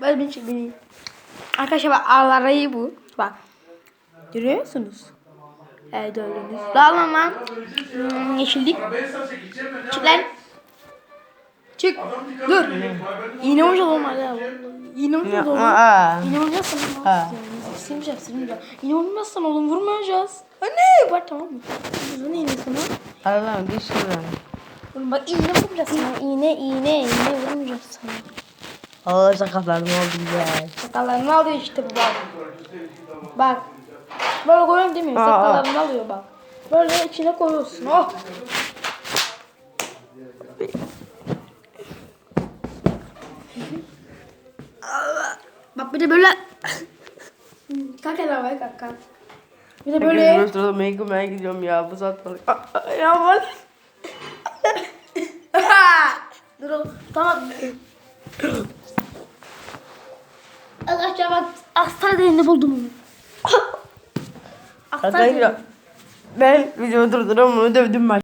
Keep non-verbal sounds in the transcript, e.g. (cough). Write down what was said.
Böyle bir şey beni. Arkadaşlar bak arayı bu. Bak. Görüyor musunuz? Evet gördünüz. Dağılın lan. Hmm, yeşillik. Çık lan. Çık. Dur. İğne olacağız olmadı. İğne oğlum. Aa. İğne olacaksan Ha. Silmeyeceğim silmeyeceğim. İğne olmazsan oğlum vurmayacağız. Anne bak tamam mı? Uzun iğne sana. Allah'ım geç şuradan. Oğlum bak iğne vurmayacağız sana. İğne iğne iğne vurmayacağız sana. Allah sakallarım oldu güzel. Sakallarını alıyor işte bu bak. Bak. Böyle koyuyorum demiyor. Aa, Sakallarını alıyor bak. Böyle içine koyuyorsun. Oh. bak bir de böyle kalk hele havaya kalk kalk. Bir de Böyle. Ben sırada make gidiyorum ya bu saat. Aa, aa, Ya bak. (laughs) Dur oğlum. Tamam. Arkadaşlar bak astar değerini buldum astar Arkadaşlar ben videoyu durduruyorum bunu dövdüm ben.